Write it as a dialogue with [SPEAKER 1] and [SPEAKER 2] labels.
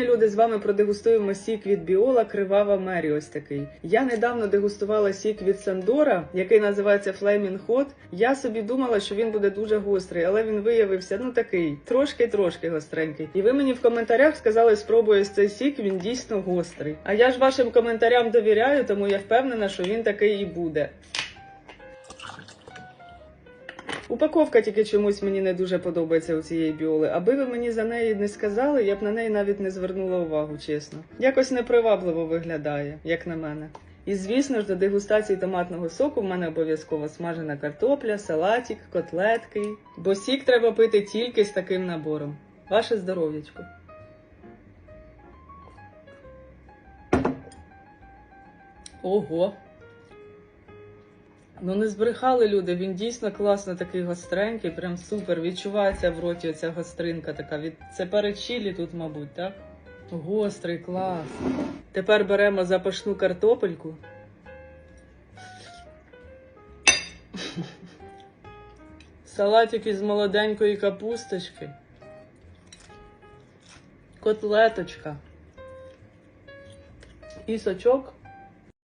[SPEAKER 1] Сьогодні люди з вами продегустуємо сік від Біола Кривава Мері. Ось такий. Я недавно дегустувала сік від Сандора, який називається Flaming Hot. Я собі думала, що він буде дуже гострий, але він виявився ну такий, трошки-трошки гостренький. І ви мені в коментарях сказали, спробую цей сік, він дійсно гострий. А я ж вашим коментарям довіряю, тому я впевнена, що він такий і буде. Упаковка тільки чомусь мені не дуже подобається у цієї біоли. Аби ви мені за неї не сказали, я б на неї навіть не звернула увагу, чесно. Якось непривабливо виглядає, як на мене. І звісно ж, до дегустації томатного соку в мене обов'язково смажена картопля, салатик, котлетки. Бо сік треба пити тільки з таким набором. Ваше здоров'ячко. Ого! Ну не збрехали люди, він дійсно класно такий гостренький, прям супер. Відчувається в роті оця гостринка така. Від... Це перед чилі тут, мабуть, так? Гострий, клас. Тепер беремо запашну картопельку. Салатик із молоденької капусточки. Котлеточка. І сочок